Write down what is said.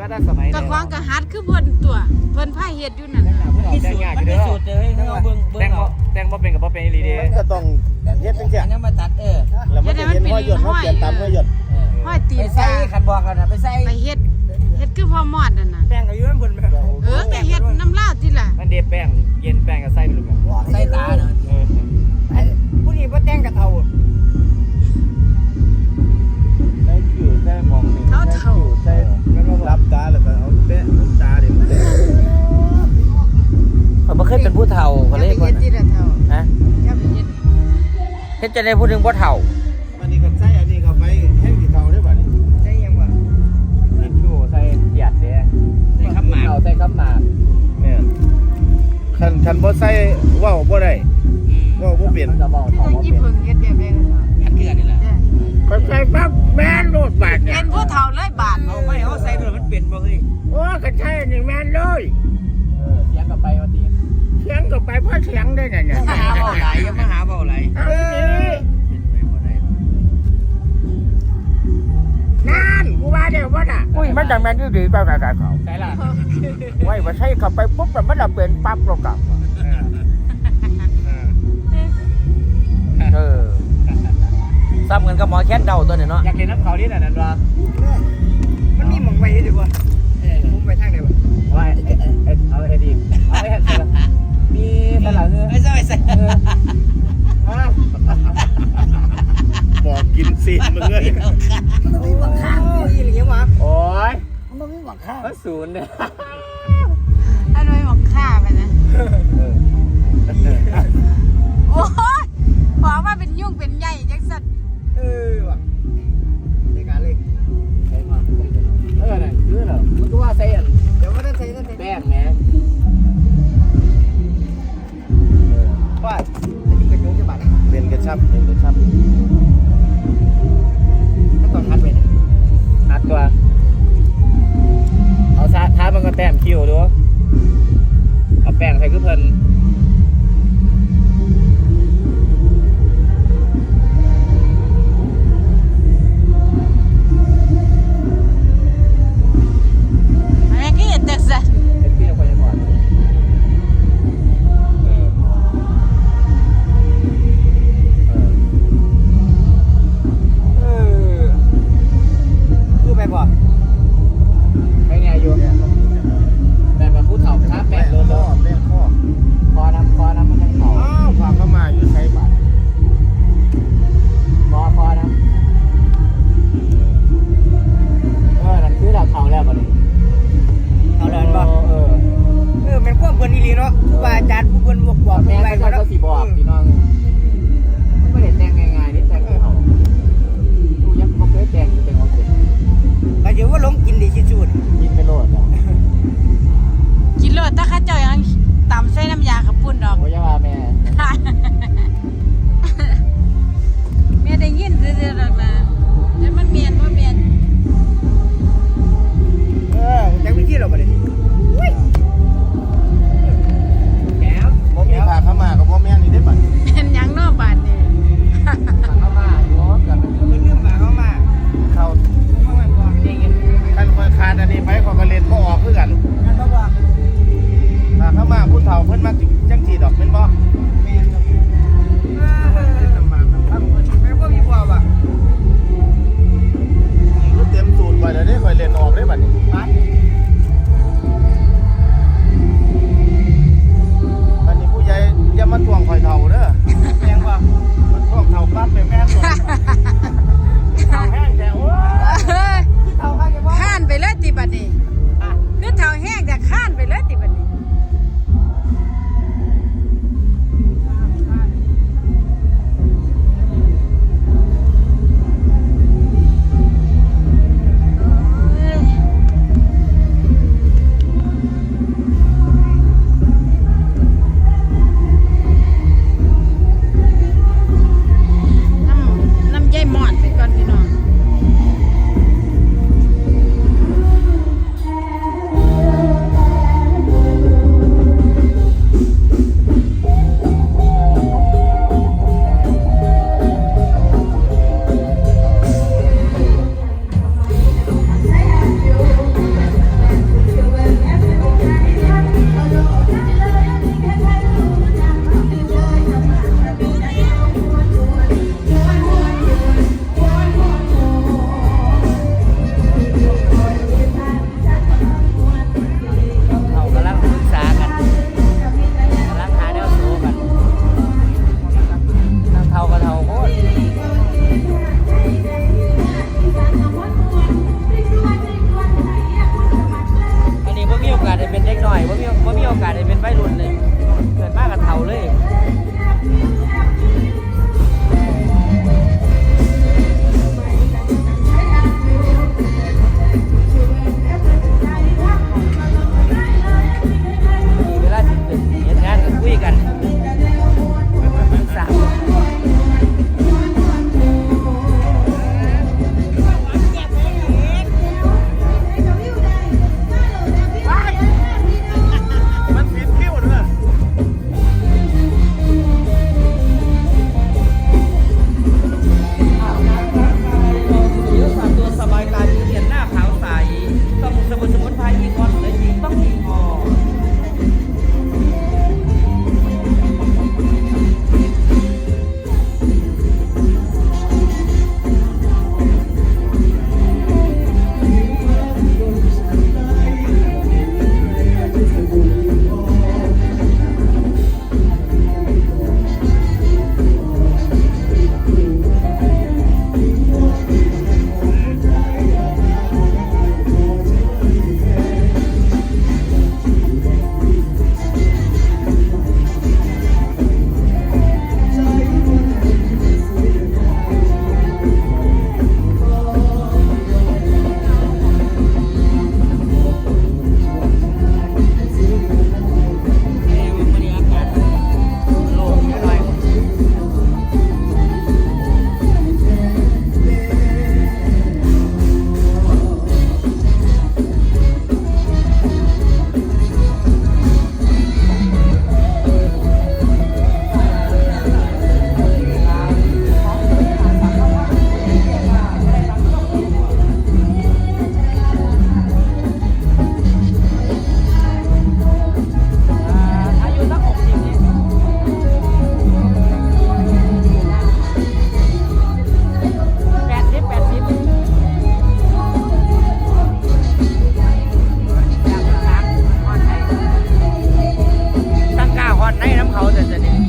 ก็เฮ็ดมาตั้งสมัยกะควางกะฮัดคือเพิ่นตัวเพิ่นพาเฮ็ดอยู่นั่นน่ะเพิ่นออกพิแต่สูงจยากน์อมันยู่พิเด้อสูจน์เจอให้เขาเบิ่งเบิ่แต่งงบ่เอาแต่งบ่เป็นก็บ่เป็นอีหลีเด้มันก็ต้องเฮ็ดจังซี่อันนี้มาตัดเออแล้วมันจะเห็นห้อยหยดห้อยเขียนตามห้อยหยดเออห้อยตีไปนใส่กาขันบอกกันนะไปใส่ไปเฮ็ดเฮ็ดคือพ่อมอดนั่นน่ะแป้งก็อยู่นำเพิ่นเออก็เฮ็ดน้ำลาวติล่ะมันเดแป้งเย็นแป้งก็ใส่ไปลูกอะใส่ตาเนาะ ยเป็นผู้เฒ่าเขาเลยอย่าไปบ่เฮ็ดติละเฒ่าฮะอย่าไปเฮ็ดเฮ็ดจะได้พูดถึงบ่เฒ่ามันนี่ก็ใส่อันนี้เข้าไปแห้งที่เท่าได้บ่นี่ใส่หยังวะทิชชู่ใส่หยัดเด้ใส่คำหมากเอาใส่คำหมากแม่นคันคันบ่ใส่เว้าบ่ได้เว้าบ่เป็นมันก็เว้าคือเฒ่าจังบ่ญี่เป็นปุ่นเฮ็ดแบบใดก็เฒ่าอันเกือนี่แหละเด้อก็ใส่ปั๊บแม่นโลดบาดเนี่ยเป็นผู้เฒ่าเลยบาดเอาไม่เอาใส่ด้วยมันเป็นบ่เฮ้ยโอ้ก็ใช่นี่แม่นเลยเออเสียงก็ไปว่าติเสียงก็ไปเพราะเสียงได้น่ะเนี่ยมาหาเบาไหลอย่ามาหาเบาไหลเอาอีนี่เป็นไปบ่ได้นั่นกูว่าเดี๋ยวว่าน่ะอุ้ยมันจังแม่นอยู่ดีเปล่าๆเขาใส่ล่ะไว้ว่าใช้เข้าไปปุ๊บแล้วมันจะเป็นปั๊บแล้วกลับเออเออเออซ้ำเงินกับหมอแค้นเดาตัวเนี่ยเนาะอยากเห็นน้ำเขานี่น่ะนั่นว่ามันมีหม่องไว้ดีกว่าผมไปทางไหนวะเอาไว้เอ้ยเอ้ยเอาให้ดี มีตลาดเลยไม่ใช่ไม่ใช่บอกกินสิมึเอ้ยมัมีหวัข้างยอย่างเงี้วะโอ้ยมันมีหวังขาศูนย์เลยอันไม่หวัข้าไปนะโอ้ยบอกว่าเป็นยุ่งเป็นใหญ่ยังสัตว์เออว่ะ ครับ 超在这里